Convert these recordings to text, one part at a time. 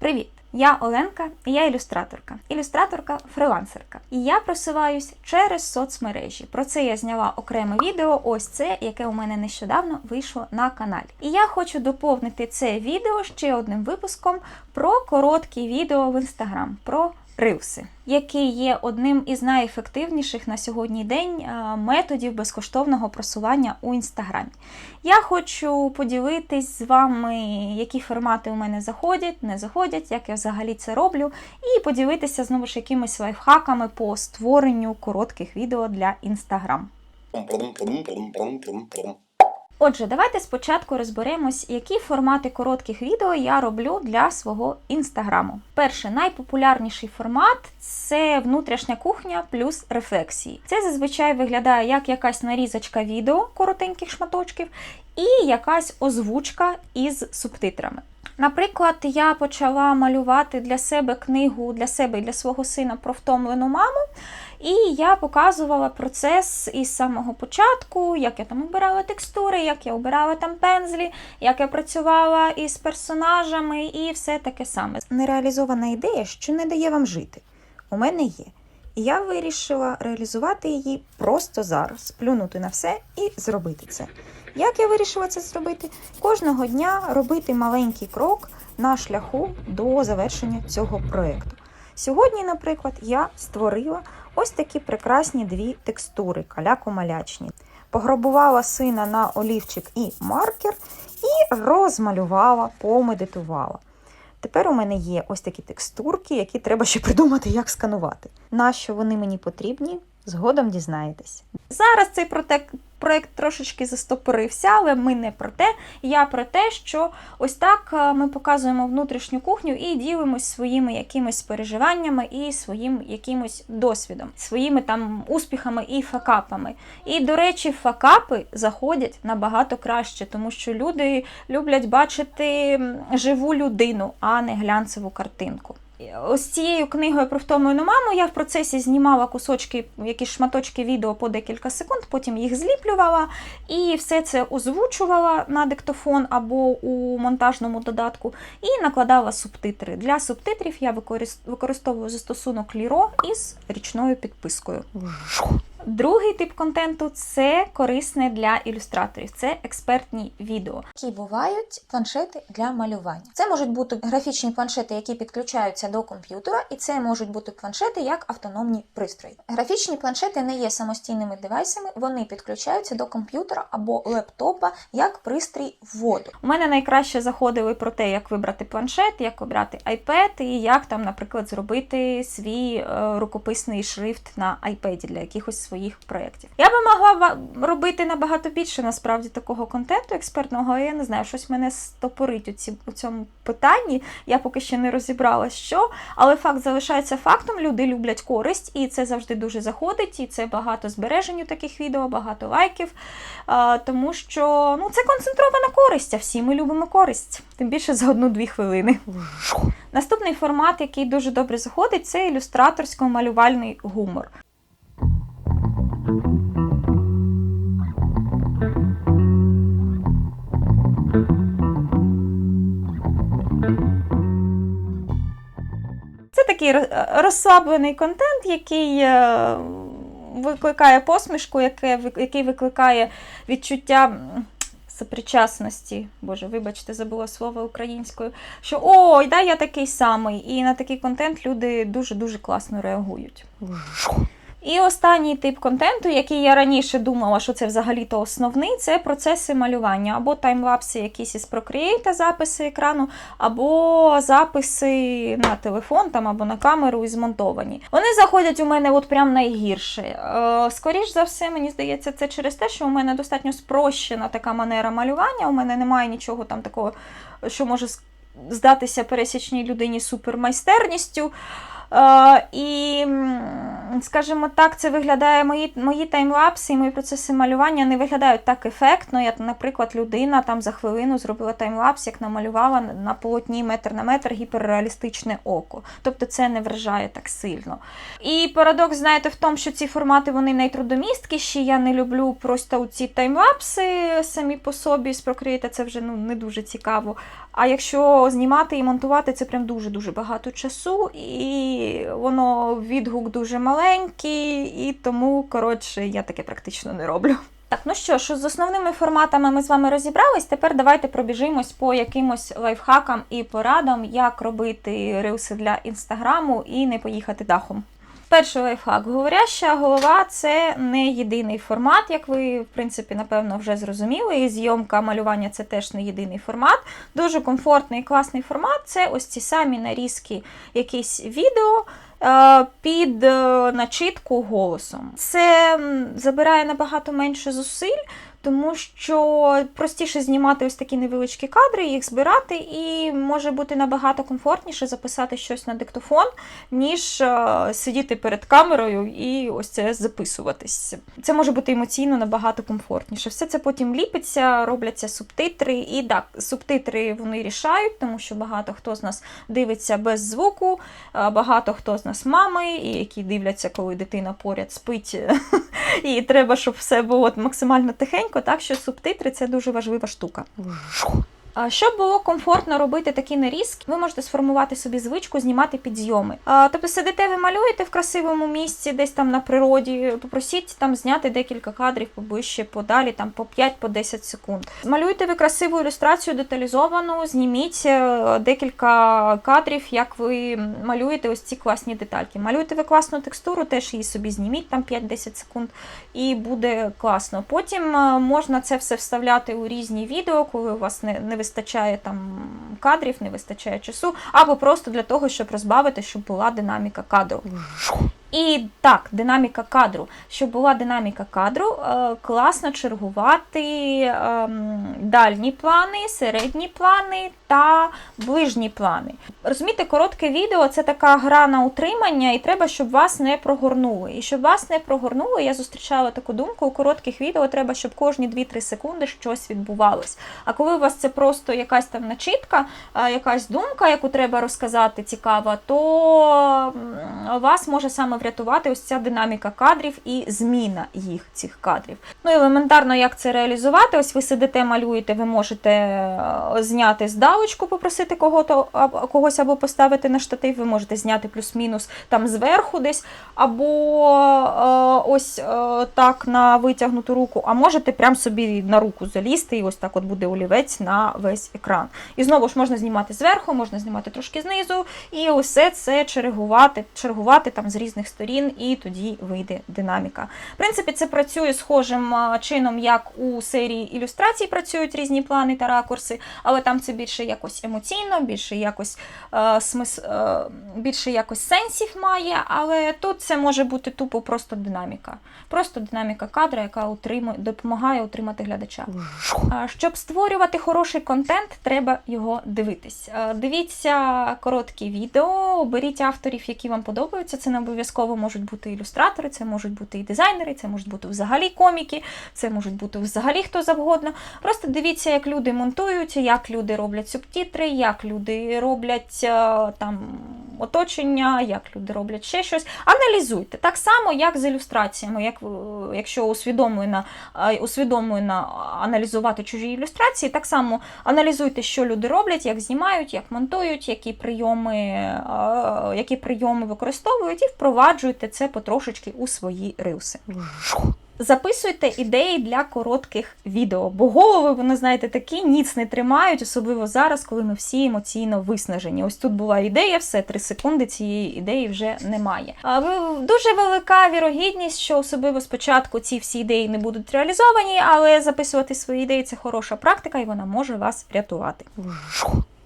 Привіт! Я Оленка, і я ілюстраторка, ілюстраторка-фрилансерка. І я просуваюсь через соцмережі. Про це я зняла окреме відео. Ось це, яке у мене нещодавно вийшло на каналі. І я хочу доповнити це відео ще одним випуском про короткі відео в інстаграм. про Рилси, який є одним із найефективніших на сьогодні день е, методів безкоштовного просування у інстаграмі. Я хочу поділитись з вами, які формати у мене заходять, не заходять, як я взагалі це роблю, і поділитися знову ж якимись лайфхаками по створенню коротких відео для інстаграм. Отже, давайте спочатку розберемось, які формати коротких відео я роблю для свого інстаграму. Перший найпопулярніший формат це внутрішня кухня плюс рефлексії. Це зазвичай виглядає як якась нарізочка відео коротеньких шматочків і якась озвучка із субтитрами. Наприклад, я почала малювати для себе книгу для себе і для свого сина про втомлену маму. І я показувала процес із самого початку, як я там обирала текстури, як я обирала там пензлі, як я працювала із персонажами і все таке саме. нереалізована ідея, що не дає вам жити. У мене є. І я вирішила реалізувати її просто зараз, плюнути на все і зробити це. Як я вирішила це зробити? Кожного дня робити маленький крок на шляху до завершення цього проєкту. Сьогодні, наприклад, я створила ось такі прекрасні дві текстури каляко-малячні. Пограбувала сина на олівчик і маркер і розмалювала, помедитувала. Тепер у мене є ось такі текстурки, які треба ще придумати, як сканувати. Нащо вони мені потрібні? Згодом дізнаєтесь. Зараз цей протек- проект трошечки застопорився, але ми не про те. Я про те, що ось так е, ми показуємо внутрішню кухню і ділимось своїми якимись переживаннями і своїм якимось досвідом, своїми там успіхами і факапами. І, до речі, факапи заходять набагато краще, тому що люди люблять бачити живу людину, а не глянцеву картинку. Ось цією книгою про втомлену маму я в процесі знімала кусочки, якісь шматочки відео по декілька секунд, потім їх зліплювала і все це озвучувала на диктофон або у монтажному додатку, і накладала субтитри. Для субтитрів я використ- використовую застосунок Ліро із річною підпискою. Другий тип контенту це корисне для ілюстраторів, це експертні відео. які бувають планшети для малювання. Це можуть бути графічні планшети, які підключаються до комп'ютера, і це можуть бути планшети як автономні пристрої. Графічні планшети не є самостійними девайсами, вони підключаються до комп'ютера або лептопа як пристрій вводу. У мене найкраще заходили про те, як вибрати планшет, як обрати iPad і як там, наприклад, зробити свій е, рукописний шрифт на iPad для якихось своїх проєктів. Я би могла робити набагато більше насправді такого контенту експертного, але я не знаю, щось мене стопорить у, ці, у цьому питанні. Я поки ще не розібрала, що. Але факт залишається фактом. Люди люблять користь, і це завжди дуже заходить. І це багато збережень у таких відео, багато лайків. А, тому що ну, це концентрована користь, а всі ми любимо користь, тим більше за одну-дві хвилини. Наступний формат, який дуже добре заходить, це ілюстраторсько-малювальний гумор. Такий розслаблений контент, який е, викликає посмішку, який викликає відчуття сопричасності. Боже, вибачте, забула слово українською. Що ой, да, я такий самий. І на такий контент люди дуже-дуже класно реагують. І останній тип контенту, який я раніше думала, що це взагалі-то основний, це процеси малювання, або таймлапси якісь із Procreate, записи екрану, або записи на телефон там, або на камеру і змонтовані. Вони заходять у мене от прям найгірше. Е, скоріш за все, мені здається, це через те, що у мене достатньо спрощена така манера малювання. У мене немає нічого там такого, що може здатися пересічній людині супермайстерністю. Е, і, скажімо так, це виглядає мої, мої таймлапси і мої процеси малювання не виглядають так ефектно, як, наприклад, людина там за хвилину зробила таймлапс, як намалювала на полотні метр на метр гіперреалістичне око. Тобто це не вражає так сильно. І парадокс, знаєте, в тому, що ці формати вони найтрудомісткіші. Я не люблю просто ці таймлапси самі по собі з це вже ну, не дуже цікаво. А якщо знімати і монтувати, це прям дуже-дуже багато часу, і воно відгук дуже маленький, і тому, коротше, я таке практично не роблю. Так, ну що ж, з основними форматами ми з вами розібрались. Тепер давайте пробіжимось по якимось лайфхакам і порадам, як робити рилси для інстаграму і не поїхати дахом. Перший лайфхак. Говоряща голова це не єдиний формат, як ви, в принципі, напевно, вже зрозуміли. І зйомка малювання це теж не єдиний формат. Дуже комфортний і класний формат це ось ці самі нарізки якісь відео е, під е, начитку голосом. Це забирає набагато менше зусиль. Тому що простіше знімати ось такі невеличкі кадри, їх збирати, і може бути набагато комфортніше записати щось на диктофон, ніж е, сидіти перед камерою і ось це записуватись. Це може бути емоційно набагато комфортніше. Все це потім ліпиться, робляться субтитри, і так, субтитри вони рішають, тому що багато хто з нас дивиться без звуку, багато хто з нас мами, і які дивляться, коли дитина поряд спить, і треба, щоб все було максимально тихенько, так що субтитри це дуже важлива штука. Щоб було комфортно робити такі нарізки, ви можете сформувати собі звичку знімати підйоми. Тобто сидите, ви малюєте в красивому місці, десь там на природі, попросіть там зняти декілька кадрів поближче, подалі, там по 5-10 секунд. Малюєте ви красиву ілюстрацію деталізовану, зніміть е, декілька кадрів, як ви малюєте ось ці класні детальки. Малюєте ви класну текстуру, теж її собі зніміть там 5-10 секунд, і буде класно. Потім е, можна це все вставляти у різні відео, коли у вас не вистачає там кадрів, не вистачає часу, або просто для того, щоб розбавити, щоб була динаміка кадру. І так, динаміка кадру. Щоб була динаміка кадру, е, класно чергувати ем, дальні плани, середні плани та ближні плани. Розумієте, коротке відео це така гра на утримання, і треба, щоб вас не прогорнули. І щоб вас не прогорнули, я зустрічала таку думку: у коротких відео треба, щоб кожні 2-3 секунди щось відбувалось. А коли у вас це просто якась там начитка, е, якась думка, яку треба розказати цікава, то вас може саме врятувати ось ця динаміка кадрів і зміна їх цих кадрів. Ну елементарно, як це реалізувати? Ось ви сидите, малюєте, ви можете е, зняти здалечку, попросити кого-то когось або поставити на штатив. Ви можете зняти плюс-мінус там зверху десь, або е, ось е, так на витягнуту руку, а можете прям собі на руку залізти, і ось так от буде олівець на весь екран. І знову ж можна знімати зверху, можна знімати трошки знизу, і усе це чергувати, чергувати там з різних сторін, і тоді вийде динаміка. В принципі, це працює схожим чином, як у серії ілюстрацій працюють різні плани та ракурси, але там це більше якось емоційно, більше якось е, смис, е, більше якось сенсів має, але тут це може бути тупо просто динаміка. Просто динаміка кадра, яка утримує, допомагає утримати глядача. Щоб створювати хороший контент, треба його дивитись. Е, Дивіться короткі відео, беріть авторів, які вам подобаються. Це не обов'язково можуть бути ілюстратори, це можуть бути і дизайнери, це можуть бути взагалі коміки, це можуть бути взагалі хто завгодно. Просто дивіться, як люди монтують, як люди роблять субтитри, як люди роблять е, там оточення, як люди роблять ще щось. Аналізуйте так само, як з ілюстраціями. Як ви- якщо усвідомлено, е, усвідомлено аналізувати чужі ілюстрації, так само аналізуйте, що люди роблять, як знімають, як монтують, які прийоми, е, які прийоми використовують, і впроваджуйте це потрошечки у свої рилси. Записуйте ідеї для коротких відео, бо голови, вони знаєте, такі ніц не тримають, особливо зараз, коли ми всі емоційно виснажені. Ось тут була ідея, все три секунди цієї ідеї вже немає. А дуже велика вірогідність, що особливо спочатку ці всі ідеї не будуть реалізовані, але записувати свої ідеї це хороша практика, і вона може вас врятувати.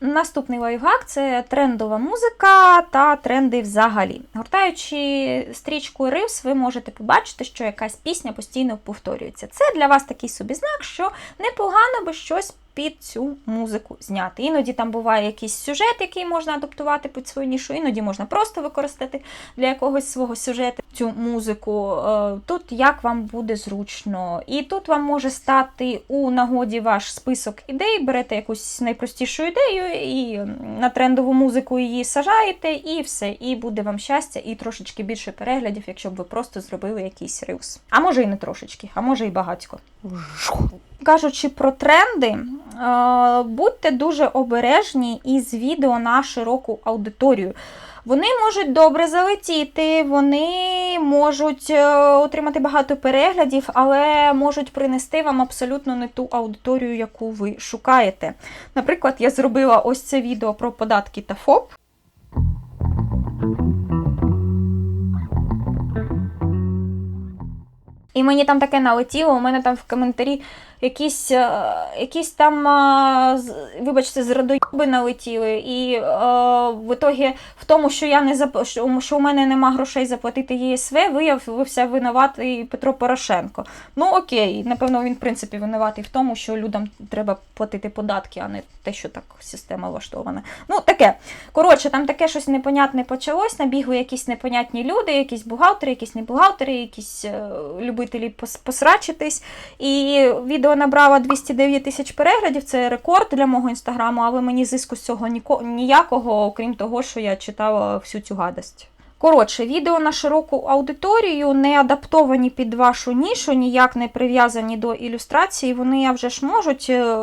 Наступний лайфхак це трендова музика та тренди взагалі. Гортаючи стрічку Reels, ви можете побачити, що якась пісня постійно повторюється. Це для вас такий собі знак, що непогано би щось під цю музику зняти. Іноді там буває якийсь сюжет, який можна адаптувати під свою нішу, іноді можна просто використати для якогось свого сюжету цю музику. Е, Тут як вам буде зручно. І тут вам може стати у нагоді ваш список ідей, берете якусь найпростішу ідею і на трендову музику її сажаєте, і все. І буде вам щастя, і трошечки більше переглядів, якщо б ви просто зробили якийсь рилс. А може і не трошечки, а може і багатько. Кажучи про тренди, е, будьте дуже обережні із відео на широку аудиторію. Вони можуть добре залетіти, вони можуть е, отримати багато переглядів, але можуть принести вам абсолютно не ту аудиторію, яку ви шукаєте. Наприклад, я зробила ось це відео про податки та ФОП. І мені там таке налетіло, у мене там в коментарі якісь, е, якісь там, е, вибачте, зрадоїби налетіли. І е, в ітогі в тому, що я не зап... що, у мене нема грошей заплатити ЄСВ, виявився винуватий Петро Порошенко. Ну окей, напевно, він в принципі винуватий в тому, що людям треба платити податки, а не те, що так система влаштована. Ну, таке. Коротше, там таке щось непонятне почалось, набігли якісь непонятні люди, якісь бухгалтери, якісь не бухгалтери, якісь любителі посрачитись. І відео набрало 209 тисяч переглядів, це рекорд для мого інстаграму, але мені зиску з цього ніякого, окрім того, що я читала всю цю гадость. Коротше, відео на широку аудиторію не адаптовані під вашу нішу, ніяк не прив'язані до ілюстрації. Вони вже ж можуть е,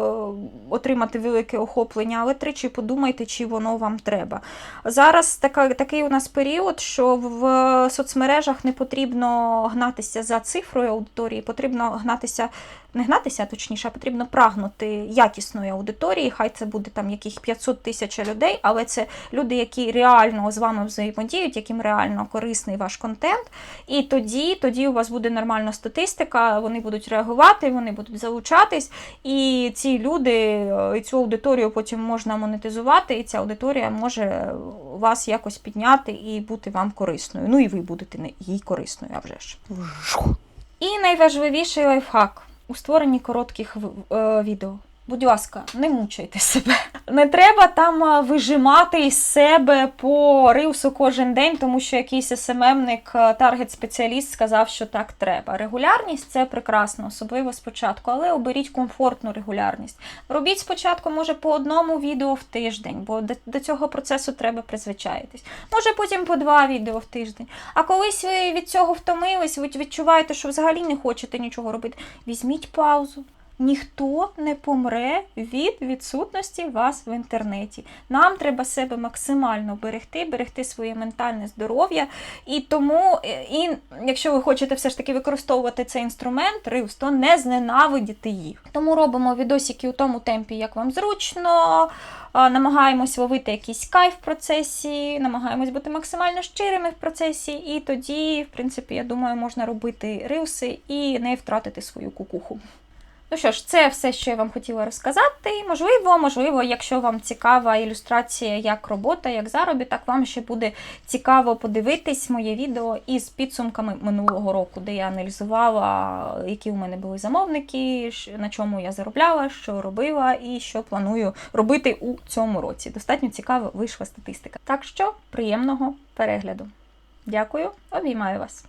отримати велике охоплення, але тричі подумайте, чи воно вам треба. Зараз така, такий у нас період, що в соцмережах не потрібно гнатися за цифрою аудиторії, потрібно гнатися, не гнатися, точніше, а потрібно прагнути якісної аудиторії. Хай це буде там яких 500 тисяч людей, але це люди, які реально з вами взаємодіють, яким реально корисний ваш контент. І тоді, тоді у вас буде нормальна статистика, вони будуть реагувати, вони будуть залучатись, і ці люди, е, і цю аудиторію потім можна монетизувати, і ця аудиторія може вас якось підняти і бути вам корисною. Ну і ви будете їй корисною, а вже ж. І найважливіший лайфхак у створенні коротких е, відео. Будь ласка, не мучайте себе. Не треба там е, вижимати із себе по рилсу кожен день, тому що якийсь СММник, е, таргет-спеціаліст сказав, що так треба. Регулярність це прекрасно, особливо спочатку, але оберіть комфортну регулярність. Робіть спочатку, може, по одному відео в тиждень, бо до, цього процесу треба призвичаїтись. Може, потім по два відео в тиждень. А колись ви від цього втомились, ви відчуваєте, що взагалі не хочете нічого робити. Візьміть паузу. Ніхто не помре від відсутності вас в інтернеті. Нам треба себе максимально берегти, берегти своє ментальне здоров'я. І тому, і, якщо ви хочете все ж таки використовувати цей інструмент, Reels, то не зненавидіти їх. Тому робимо відосики у тому темпі, як вам зручно. Намагаємось ловити якийсь кайф в процесі, намагаємось бути максимально щирими в процесі, і тоді, в принципі, я думаю, можна робити рилси і не втратити свою кукуху. Ну що ж, це все, що я вам хотіла розказати. Можливо, можливо, якщо вам цікава ілюстрація як робота, як заробіток, вам ще буде цікаво подивитись моє відео із підсумками минулого року, де я аналізувала, які у мене були замовники, на чому я заробляла, що робила і що планую робити у цьому році. Достатньо цікаво вийшла статистика. Так що приємного перегляду. Дякую, обіймаю вас.